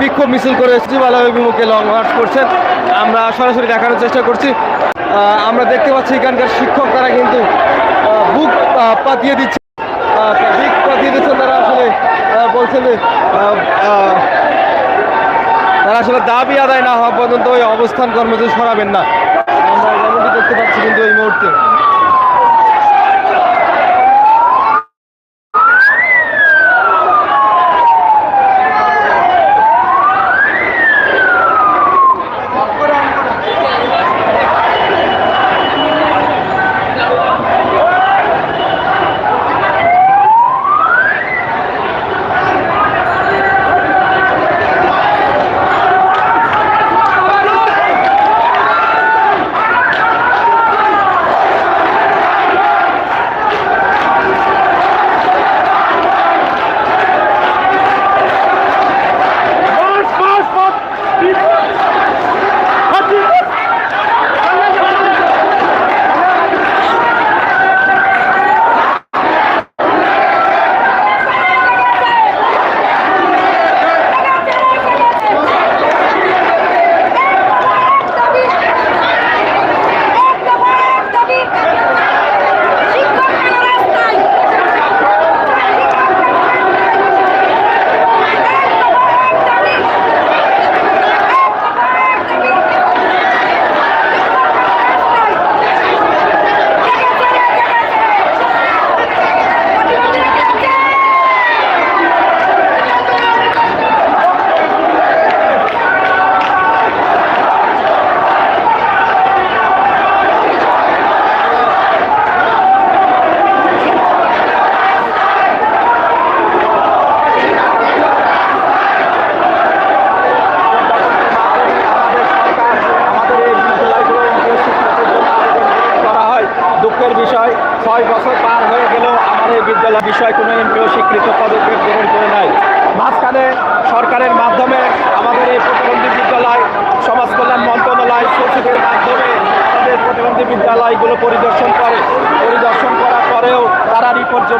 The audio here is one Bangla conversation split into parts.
বিক্ষোভ মিছিল করে সচিবালয় অভিমুখে লং মার্চ করছেন। আমরা সরাসরি দেখানোর চেষ্টা করছি। আমরা দেখতে পাচ্ছি এখানকার শিক্ষক তারা কিন্তু বুক পাতিয়ে দিচ্ছে। বুক পাতিয়ে দিচ্ছেন তারা আসলে বলছেন তারা আসলে দাবি আদায় না হওয়া পর্যন্ত ওই অবস্থান কর্মসূচি সরাবেন না। আমরা দেখতে পাচ্ছি কিন্তু এই মুহূর্তে।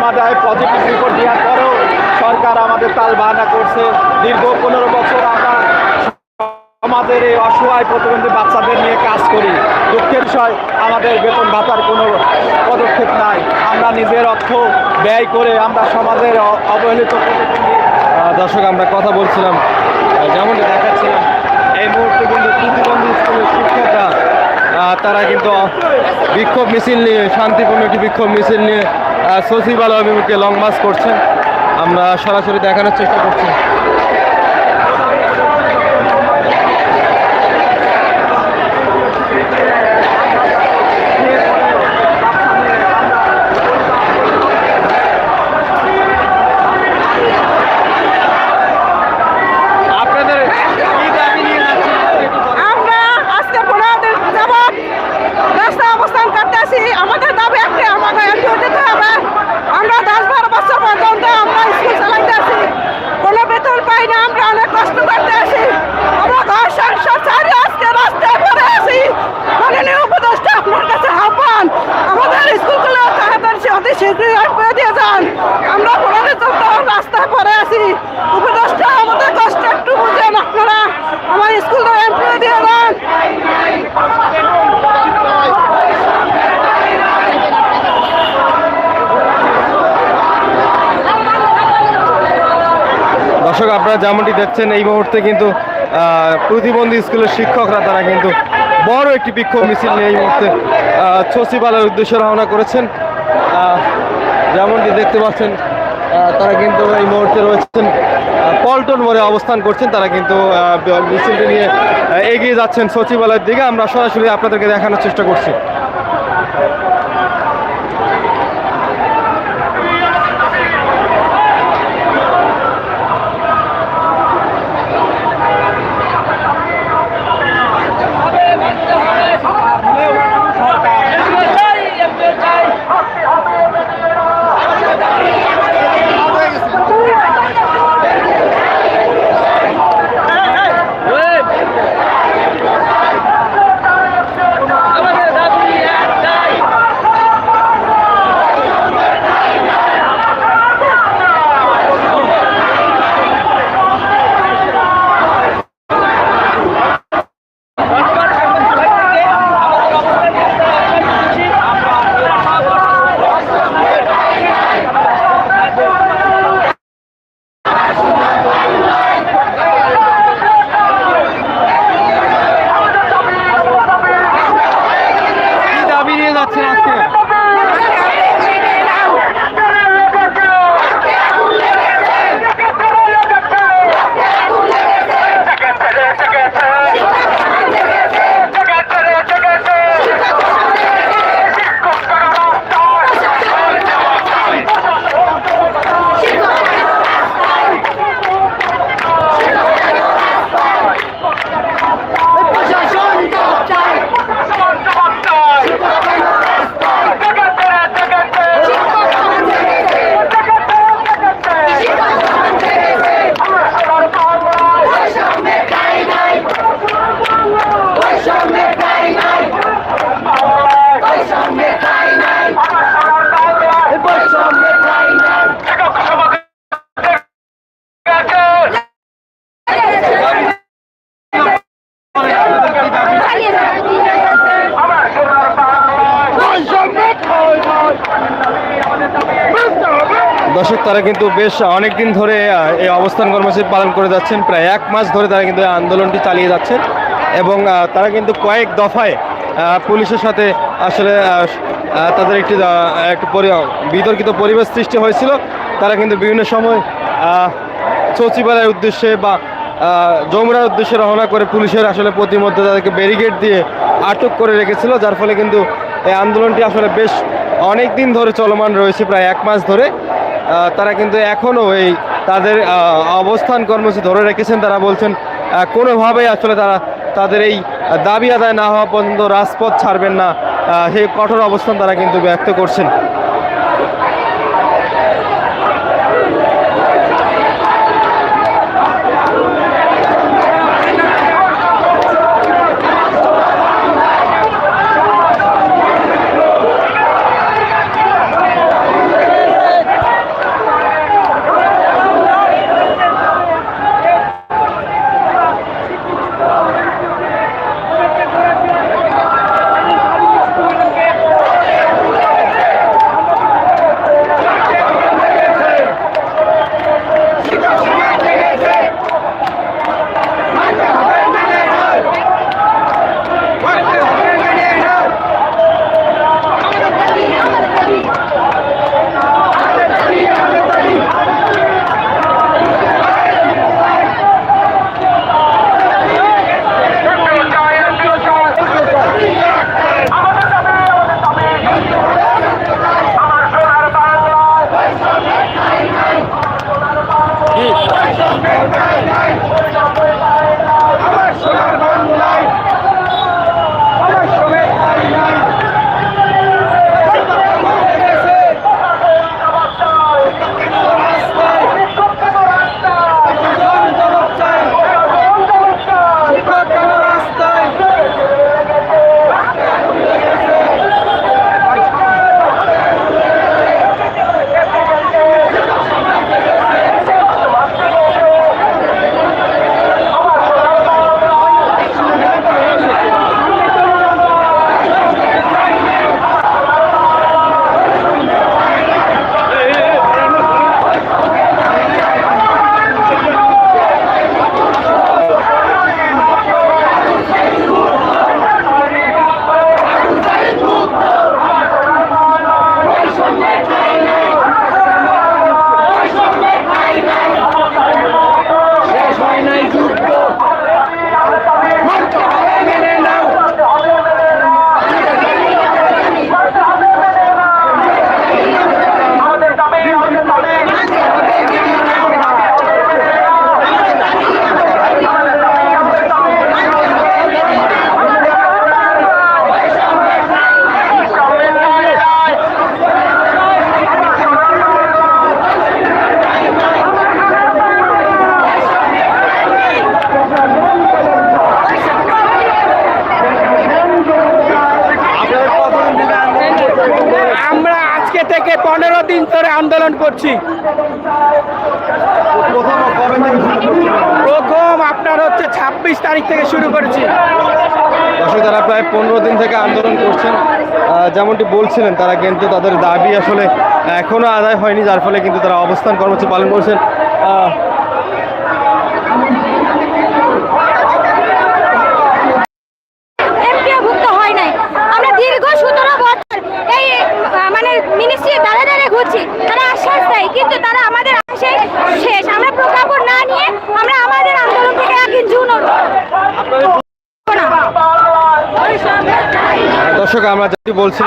জমা দেয় পজিটিভ রিপোর্ট দেওয়ার পরেও সরকার আমাদের তাল বাহানা করছে। দীর্ঘ পনেরো বছর আমরা আমাদের এই অসহায় প্রতিবন্ধী বাচ্চাদের নিয়ে কাজ করি। দুঃখের বিষয়, আমাদের বেতন ভাতার কোনো পদক্ষেপ নাই। আমরা নিজের অর্থ ব্যয় করে আমরা সমাজের অবহেলিত দর্শক, আমরা কথা বলছিলাম যেমনটি দেখাচ্ছিলাম, এই মুহূর্তে কিন্তু প্রতিবন্ধী স্কুলের শিক্ষকরা তারা কিন্তু বিক্ষোভ মিছিল নিয়ে, শান্তিপূর্ণ একটি বিক্ষোভ মিছিল নিয়ে সচিবালয় অভিমুখে লং মার্চ করছেন। আমরা সরাসরি দেখানোর চেষ্টা করছি আপনাদের কি দাবি নিয়ে যাচ্ছেন একটু বলেন। আমরা আজকে পনেরো দিন যাবৎ রাস্তা অবস্থান করতেছি আমাদের দাবি একটাই আমাদের এমপিও দিতে হবে আমরা দশ বারো বছর পর্যন্ত আমরা স্কুল চালাইতে আছি কোনো বেতন পাই না আমরা অনেক কষ্ট করতে আছি আমরা ঘর সংসার ছাড়ি আজকে রাস্তায় পড়ে আছি মাননীয় উপদেষ্টা আপনার কাছে আহ্বান আমাদের স্কুলগুলো তাড়াতাড়ি সে অতি শীঘ্রই আটকে দিয়ে যান আমরা পনেরো চোদ্দ রাস্তায় পড়ে আছি উপদেষ্টা আমাদের কষ্ট একটু বুঝেন আপনারা আমার স্কুলটা এমপিও দিয়ে দেন দর্শক আপনারা যেমনটি দেখছেন, এই মুহূর্তে কিন্তু প্রতিবন্ধী স্কুলের শিক্ষকরা তারা কিন্তু বড় একটি বিক্ষোভ মিছিল নিয়ে এই মুহূর্তে সচিবালয়ের উদ্দেশ্যে রওনা করেছেন। যেমনটি দেখতে পাচ্ছেন তারা কিন্তু এই মুহূর্তে রয়েছেন পল্টন মোড়ে অবস্থান করছেন। তারা কিন্তু মিছিলটি নিয়ে এগিয়ে যাচ্ছেন সচিবালয়ের দিকে। আমরা সরাসরি আপনাদেরকে দেখানোর চেষ্টা করছি। আমাদের যাচ্ছেন আজকে তারা কিন্তু বেশ অনেক দিন ধরে এই অবস্থান কর্মসূচি পালন করে যাচ্ছেন। প্রায় এক মাস ধরে তারা কিন্তু আন্দোলনটি চালিয়ে যাচ্ছেন এবং তারা কিন্তু কয়েক দফায় পুলিশের সাথে আসলে তাদের একটি একটি বিতর্কিত পরিবেশ সৃষ্টি হয়েছিল। তারা কিন্তু বিভিন্ন সময় সচিবালয়ের উদ্দেশ্যে বা যমুনার উদ্দেশ্যে রওনা করে পুলিশের আসলে প্রতিমধ্যে তাদেরকে ব্যারিকেড দিয়ে আটক করে রেখেছিল, যার ফলে কিন্তু এই আন্দোলনটি আসলে বেশ অনেক দিন ধরে চলমান রয়েছে, প্রায় এক মাস ধরে। তারা কিন্তু এখনও এই তাদের অবস্থান কর্মসূচি ধরে রেখেছেন। তারা বলছেন কোনোভাবেই আসলে তারা তাদের এই দাবি আদায় না হওয়া পর্যন্ত রাজপথ ছাড়বেন না। সেই কঠোর অবস্থান তারা কিন্তু ব্যক্ত করছেন। আন্দোলন করছি। প্রথম আপনার হচ্ছে ছাব্বিশ তারিখ থেকে শুরু করেছি। তারা প্রায় পনেরো দিন থেকে আন্দোলন করছেন যেমনটি বলছিলেন, তারা কিন্তু তাদের দাবি আসলে এখনও আদায় হয়নি, যার ফলে কিন্তু তারা অবস্থান কর্মসূচি পালন করছেন আহ, এমপিওভুক্ত হয় নাই আমরা দীর্ঘ সতেরো বছর এই আহ, মানে মিনিস্ট্রি দাঁড়ে দাঁড়িয়ে ঘুরছি তারা আশ্বাস দেয় কিন্তু তারা আমাদের আশে শেষ আমরা প্রজ্ঞাপন না নিয়ে আমরা আমাদের আন্দোলন থেকে এক জুন দর্শক আমরা যেটি বলছিলাম প্রশাসন জবাব চাই দাবি ওদের একটাই প্রশাসন জবাব চাই।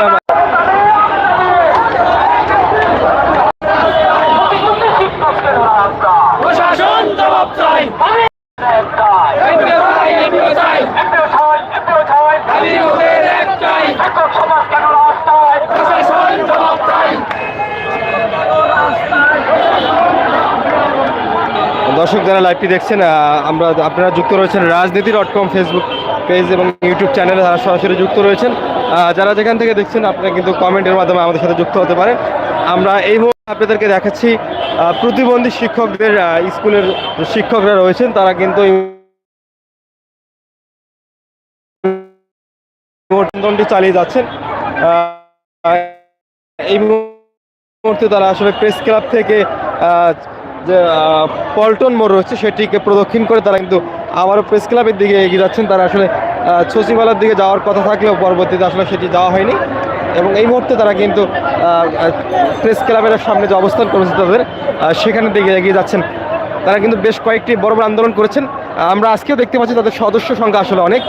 দর্শক যারা লাইভটি দেখছেন আমরা আপনারা যুক্ত রয়েছেন Rajniti dot com Facebook page এবং ইউটিউব চ্যানেলে তারা সরাসরি যুক্ত রয়েছেন যারা যেখান থেকে দেখছেন, আপনারা কিন্তু কমেন্টের মাধ্যমে আমাদের সাথে যুক্ত হতে পারেন। আমরা এই মুহূর্তে আপনাদেরকে দেখাচ্ছি প্রতিবন্ধী শিক্ষকদের স্কুলের শিক্ষকরা রয়েছেন, তারা কিন্তু চালিয়ে যাচ্ছেন। এই মুহূর্তে তারা আসলে প্রেস ক্লাব থেকে যে পল্টন মোড় রয়েছে, সেটিকে প্রদক্ষিণ করে তারা কিন্তু আবারও প্রেস ক্লাবের দিকে এগিয়ে যাচ্ছেন। তারা আসলে সচিবালয়ের দিকে যাওয়ার কথা থাকলেও পরবর্তীতে আসলে সেটি যাওয়া হয়নি। এবং এই মুহূর্তে তারা কিন্তু প্রেস ক্লাবের সামনে যে অবস্থান করেছে তাদের সেখানের দিকে এগিয়ে যাচ্ছেন। তারা কিন্তু বেশ কয়েকটি বড় বড় আন্দোলন করেছেন। আমরা আজকেও দেখতে পাচ্ছি তাদের সদস্য সংখ্যা আসলে অনেক।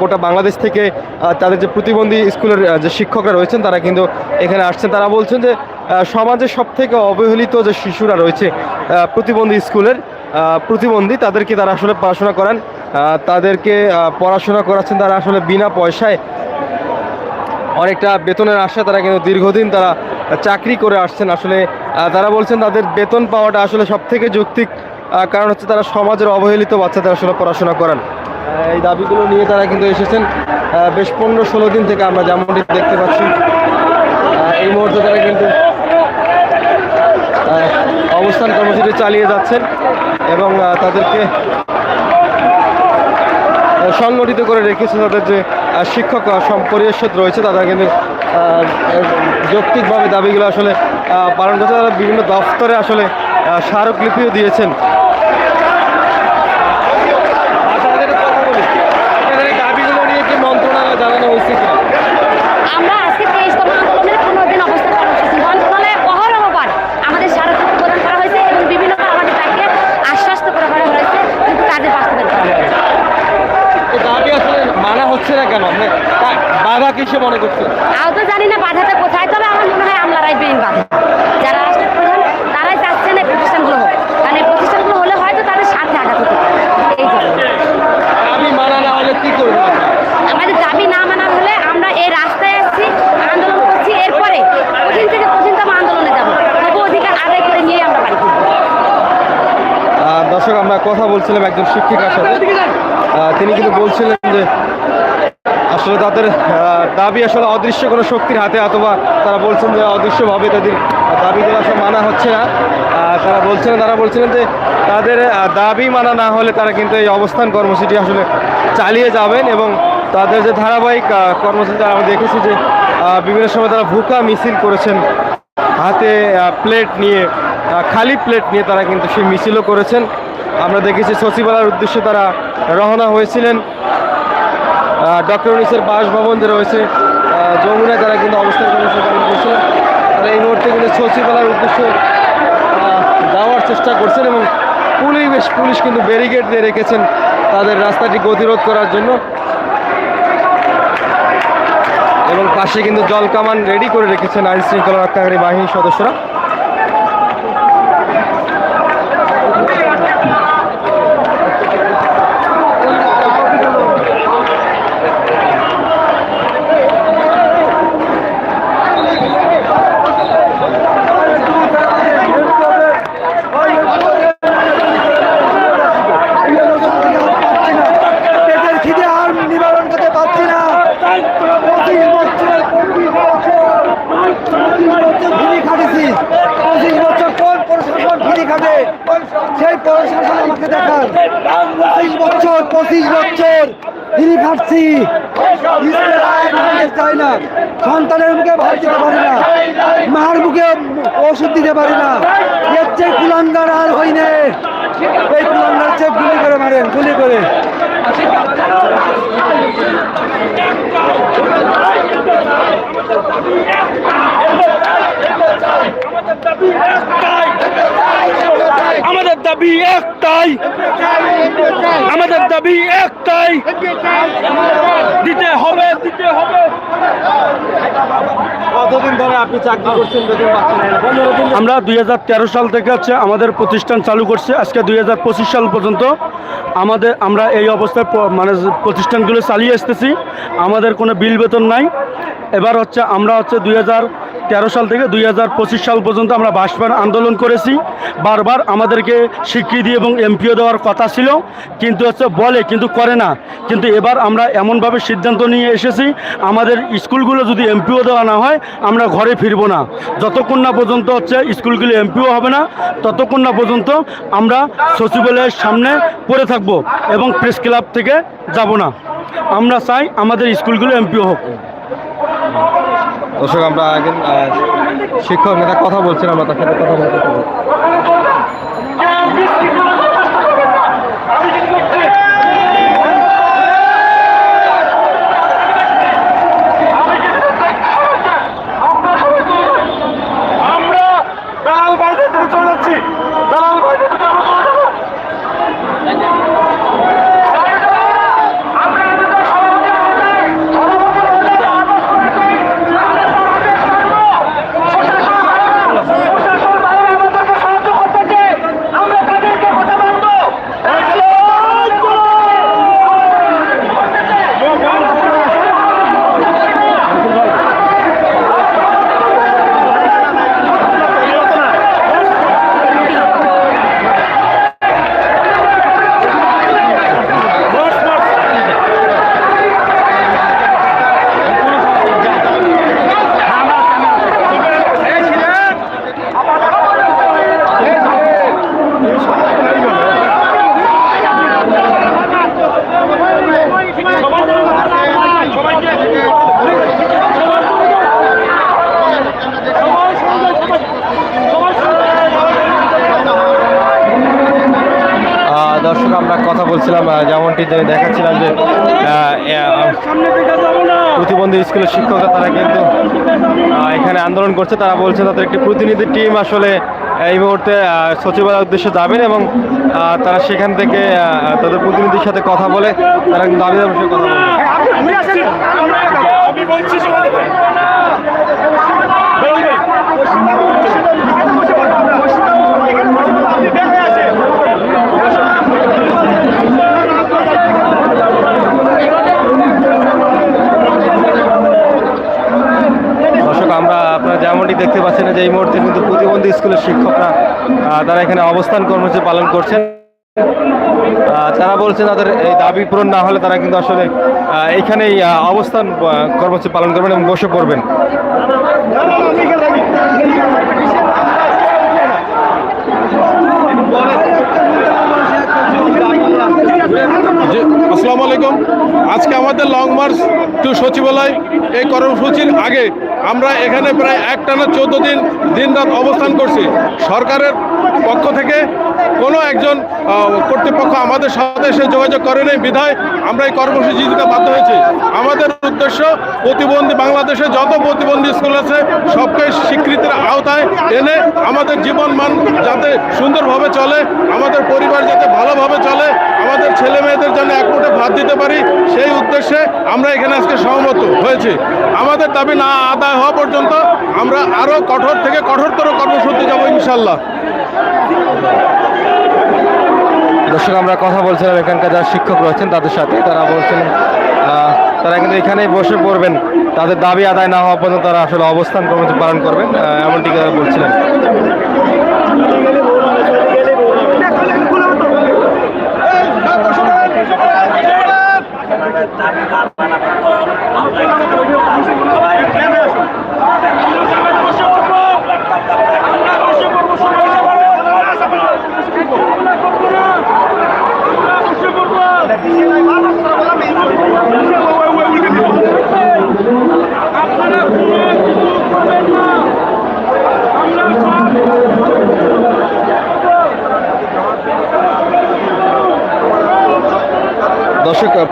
গোটা বাংলাদেশ থেকে তাদের যে প্রতিবন্ধী স্কুলের যে শিক্ষকরা রয়েছেন, তারা কিন্তু এখানে আসছেন। তারা বলছেন যে সমাজের সব থেকে অবহেলিত যে শিশুরা রয়েছে প্রতিবন্ধী স্কুলের প্রতিবন্ধী, তাদেরকে তারা আসলে পড়াশোনা করান। তাদেরকে পড়াশোনা করাচ্ছেন তারা আসলে বিনা পয়সায়। অনেকটা বেতনের আশা তারা কিন্তু দীর্ঘদিন তারা চাকরি করে আসছেন আসলে। তারা বলছেন তাদের বেতন পাওয়াটা আসলে সব থেকে যৌক্তিক কারণ হচ্ছে তারা সমাজের অবহেলিত বাচ্চাদের আসলে পড়াশোনা করান। এই দাবিগুলো নিয়ে তারা কিন্তু এসেছেন। বেশ পনেরো ষোলো দিন থেকে আমরা যেমনটি দেখতে পাচ্ছি এই মুহূর্তে তারা কিন্তু অবস্থান কর্মসূচি চালিয়ে যাচ্ছেন। এবং তাদেরকে সংগঠিত করে রেখেছে তাদের যে শিক্ষক পরিষদ রয়েছে, তারা কিন্তু যৌক্তিকভাবে দাবিগুলো আসলে পালন করছে। তারা বিভিন্ন দফতরে আসলে স্মারকলিপিও দিয়েছেন দাবিগুলো নিয়ে কি মন্ত্রণালয় জানানো হয়েছে কিনা আমরা আজকে তেইশতম আন্দোলনের পনেরো দিন অবস্থান কর্মসূচি মন্ত্রণালয়ে অহরহবার আমাদের স্মারকলিপি প্রদান করা হয়েছে এবং বিভিন্নবার আমাদের তাকে আশ্বাস্ত করে করা হয়েছে কিন্তু কাজে বাস্তবায়ন করা হয়েছে এই দাবি আসলে মানা কেন বাধা কিসে মনে করছে আও তো জানি না বাধাটা কোথায় তবে আমার মনে হয় আমলারাই মেইন বাধা। যারা রাষ্ট্রের প্রধান তারাই চাচ্ছেন এই প্রতিষ্ঠানগুলো হোক। কারণ এই প্রতিষ্ঠানগুলো হলে হয়তো তাদের স্বার্থে আঘাত হতে। এই জন্য। দাবি মানা না হলে কি করবে? আমাদের দাবি না মানা হলে আমরা এই রাস্তায় আসছি আন্দোলন করছি এরপরে কঠিন থেকে কঠিনতম আন্দোলনে যাব। তবু অধিকার আদায় করে নিয়ে আমরা বাড়ি ফিরবো। দর্শক আমরা কথা বলছিলাম একজন শিক্ষিকার সাথে। তিনি কিন্তু বলছিলেন যে আসলে তাদের দাবি আসলে অদৃশ্য কোনো শক্তির হাতে অথবা তারা বলছেন যে অদৃশ্যভাবে তাদের দাবিগুলো আসলে মানা হচ্ছে না। তারা বলছেন, তারা বলছিলেন যে তাদের দাবি মানা না হলে তারা কিন্তু এই অবস্থান কর্মসূচি আসলে চালিয়ে যাবেন এবং তাদের যে ধারাবাহিক কর্মসূচি আমরা দেখেছি যে বিভিন্ন সময় তারা ভুকা মিছিল করেছেন। হাতে প্লেট নিয়ে খালি প্লেট নিয়ে তারা কিন্তু সেই মিছিলও করেছেন। আমরা দেখেছি সচিবালয়ের উদ্দেশ্যে তারা রওনা হয়েছিলেন। ডক্টর উনিসের বাসভবন যে রয়েছে আহ, যমুনায় তারা কিন্তু অবস্থান কর্মসূচি পালন করছেন তারা এই মুহূর্তে কিন্তু সচিবালয়ের উদ্দেশ্যে যাওয়ার চেষ্টা করছেন এবং পুলিশ পুলিশ কিন্তু ব্যারিকেড দিয়ে রেখেছেন তাদের রাস্তাটি গতিরোধ করার জন্য। এবং পাশে কিন্তু জল কামান রেডি করে রেখেছেন আইন শৃঙ্খলা রক্ষাকারী বাহিনীর সদস্যরা। মুখে ভাত দিতে পারি না মার মুখে ওষুধ দিতে পারি না এর চেয়ে কুলাঙ্গার আর হইনে এই কুলাঙ্গার চেয়ে গুলি করে মারেন গুলি করে আমাদের দাবি একটাই। আমাদের দাবি একটাই। দিতে হবে দিতে হবে। কতদিন ধরে আপনি চাকরি আমরা দুই হাজার তেরো সাল থেকে হচ্ছে আমাদের প্রতিষ্ঠান চালু করছে। আজকে দুই হাজার পঁচিশ সাল পর্যন্ত আমাদের, আমরা এই অবস্থায় মানে প্রতিষ্ঠানগুলো চালিয়ে আসতেছি। আমাদের কোনো বিল বেতন নাই। এবার হচ্ছে আমরা হচ্ছে দুই তেরো সাল থেকে দুই হাজার পঁচিশ সাল পর্যন্ত আমরা বাসপান আন্দোলন করেছি। বারবার আমাদেরকে স্বীকৃতি এবং এমপিও দেওয়ার কথা ছিল। কিন্তু হচ্ছে বলে, কিন্তু করে না। কিন্তু এবার আমরা এমনভাবে সিদ্ধান্ত নিয়ে এসেছি। আমাদের স্কুলগুলো যদি এমপিও দেওয়া না হয় আমরা ঘরে ফিরবো না। যতক্ষণ না পর্যন্ত হচ্ছে স্কুলগুলি এমপিও হবে না, ততক্ষণ না পর্যন্ত আমরা সচিবালয়ের সামনে পড়ে থাকব এবং প্রেস ক্লাব থেকে যাব না। আমরা চাই আমাদের স্কুলগুলো এমপিও হোক। দর্শক, আমরা শিক্ষক নেতা কথা বলছিলাম আমরা তার সাথে কথা বলতে বলছিলাম যেমনটি যে দেখাচ্ছিলাম যে প্রতিবন্ধী স্কুলের শিক্ষকরা তারা কিন্তু এখানে আন্দোলন করছে তারা বলছে তাদের একটি প্রতিনিধি টিম আসলে এই মুহূর্তে সচিবালয়ের উদ্দেশ্যে যাবেন এবং তারা সেখান থেকে তাদের প্রতিনিধির সাথে কথা বলে তারা কিন্তু দাবি দাবি কথা বলবে দর্শক আমরা আপনারা যেমনটি দেখতে পাচ্ছেন যে এই মুহূর্তে কিন্তু প্রতিবন্ধী স্কুলের শিক্ষকরা তারা এখানে অবস্থান কর্মসূচি পালন করছেন। তারা বলছেন তাদের এই দাবি পূরণ না হলে তারা কিন্তু আসলে আহ, এইখানেই অবস্থান কর্মসূচি পালন করবেন এবং বসে পড়বেন। আসসালামু আলাইকুম। আজকে আমাদের লং মার্চ টু সচিবালয় এই কর্মসূচির আগে আমরা এখানে প্রায় একটানা চোদ্দ দিন দিন রাত অবস্থান করছি। সরকারের পক্ষ থেকে কোনো একজন কর্তৃপক্ষ আমাদের সাথে এসে যোগাযোগ করেনি বিধায় আমরা এই কর্মসূচি দিতে বাধ্য হয়েছি। আমাদের উদ্দেশ্য প্রতিবন্ধী বাংলাদেশে যত প্রতিবন্ধী স্কুল আছে সবকে স্বীকৃতির আওতায় এনে আমাদের জীবন মান যাতে সুন্দরভাবে চলে আমাদের পরিবার যাতে ভালোভাবে চলে আমাদের ছেলে মেয়েদের জন্য এক মুঠে ভাত দিতে পারি সেই উদ্দেশ্যে আমরা এখানে আজকে সহমত হয়েছি। আমাদের দাবি না আদায় হওয়া পর্যন্ত আমরা আরও কঠোর থেকে কঠোরতর কর্মসূচি যাব ইনশাল্লাহ দর্শক আমরা কথা বলছিলাম এখানকার যারা শিক্ষক রয়েছেন তাদের সাথে তারা বলছেন আহ, তারা কিন্তু এখানেই বসে পড়বেন। তাদের দাবি আদায় না হওয়া পর্যন্ত তারা আসলে অবস্থান কর্মসূচি পালন করবেন এমনটি তারা বলছিলেন।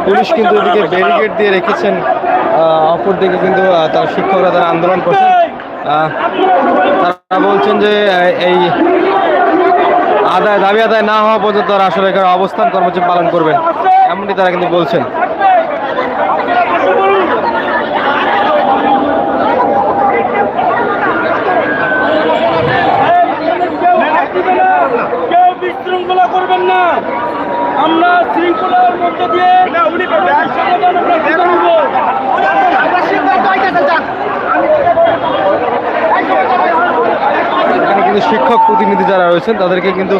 পুলিশ কিন্তু এদিকে ব্যারিকেড দিয়ে রেখেছেন অপরদিকে অপর দিকে কিন্তু তার শিক্ষকরা তারা আন্দোলন করছেন। তারা বলছেন যে এই আদায় দাবি আদায় না হওয়া পর্যন্ত তারা আসলে এখানে অবস্থান কর্মসূচি পালন করবেন। এমনটি তারা কিন্তু বলছেন কেউ বিশৃঙ্খলা করবেন না আমরা শৃঙ্খলার মধ্য দিয়ে সমাধান আমরা খুঁজে নিব। এখানে কিন্তু শিক্ষক প্রতিনিধি যারা রয়েছেন, তাদেরকে কিন্তু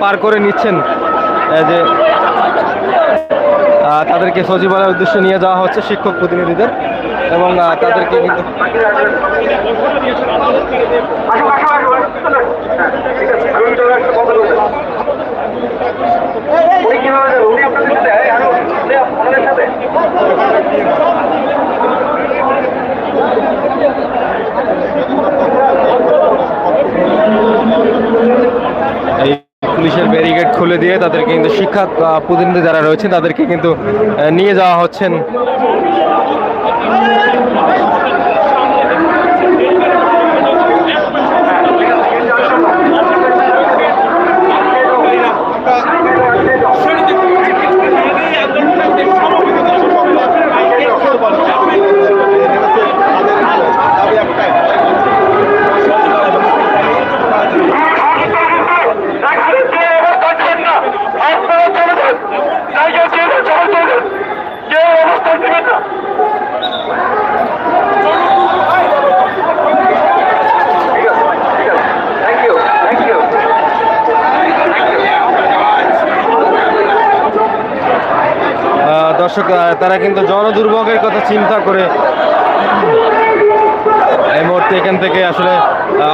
পার করে নিচ্ছেন। যে তাদেরকে সচিবালয়ের উদ্দেশ্যে নিয়ে যাওয়া হচ্ছে শিক্ষক প্রতিনিধিদের এবং তাদেরকে কিন্তু পুলিশের ব্যারিকেড খুলে দিয়ে তাদেরকে কিন্তু শিক্ষা প্রতিনিধি যারা রয়েছেন তাদেরকে কিন্তু নিয়ে যাওয়া হচ্ছেন। দর্শক তারা কিন্তু জনদুর্ভোগের কথা চিন্তা করে এই মুহূর্তে এখান থেকে আসলে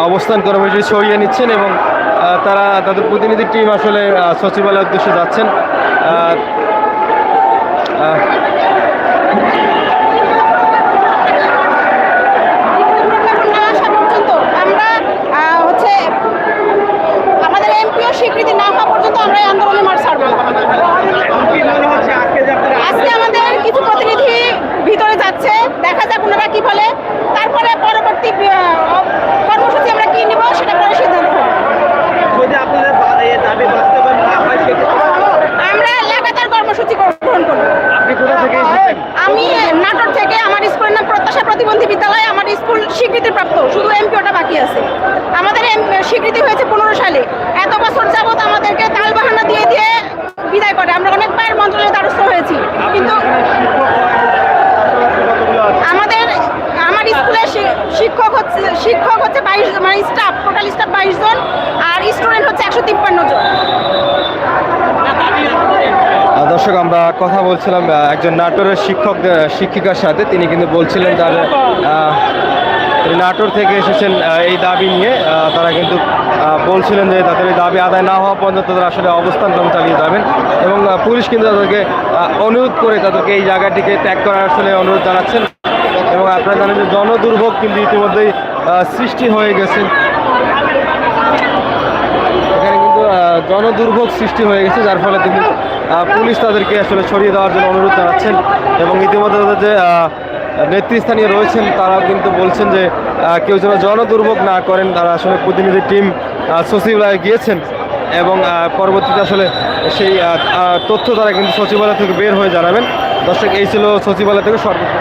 অবস্থান কর্মসূচি সরিয়ে নিচ্ছেন এবং তারা, তাদের প্রতিনিধি টিম আসলে সচিবালয়ের উদ্দেশ্যে যাচ্ছেন আহ, আহ, প্রজ্ঞাপন না আসা পর্যন্ত আমরা আহ, হচ্ছে আমাদের এমপিও স্বীকৃতি না হওয়া পর্যন্ত আমরা এই আন্দোলনে মার ছাড়বো না। মানে স্টাফ টোটাল স্টাফ বাইশ জন আর স্টুডেন্ট হচ্ছে একশো তিপ্পান্ন জন আহ, দর্শক, আমরা কথা বলছিলাম একজন নাটোরের শিক্ষক শিক্ষিকার সাথে। তিনি কিন্তু বলছিলেন তার নাটোর থেকে এসেছেন এই দাবি নিয়ে। তারা কিন্তু বলছিলেন যে তাদের এই দাবি আদায় না হওয়া পর্যন্ত তারা আসলে অবস্থান চালিয়ে যাবেন। এবং পুলিশ কিন্তু তাদেরকে অনুরোধ করে তাদেরকে এই জায়গাটিকে ত্যাগ করার আসলে অনুরোধ জানাচ্ছেন। এবং আপনারা জানেন যে জনদুর্ভোগ কিন্তু ইতিমধ্যেই সৃষ্টি হয়ে গেছে। এখানে কিন্তু জনদুর্ভোগ সৃষ্টি হয়ে গেছে, যার ফলে কিন্তু পুলিশ তাদেরকে আসলে ছড়িয়ে দেওয়ার জন্য অনুরোধ জানাচ্ছেন এবং ইতিমধ্যে তাদের যে নেতৃস্থানীয় রয়েছেন তারাও কিন্তু বলছেন যে কেউ যেন জনদুর্ভোগ না করেন, তারা আসলে প্রতিনিধি টিম সচিবালয়ে গিয়েছেন এবং পরবর্তীতে আসলে সেই তথ্য তারা কিন্তু সচিবালয় থেকে বের হয়ে জানাবেন। দর্শক, এই ছিল সচিবালয় থেকে সর্বোচ্চ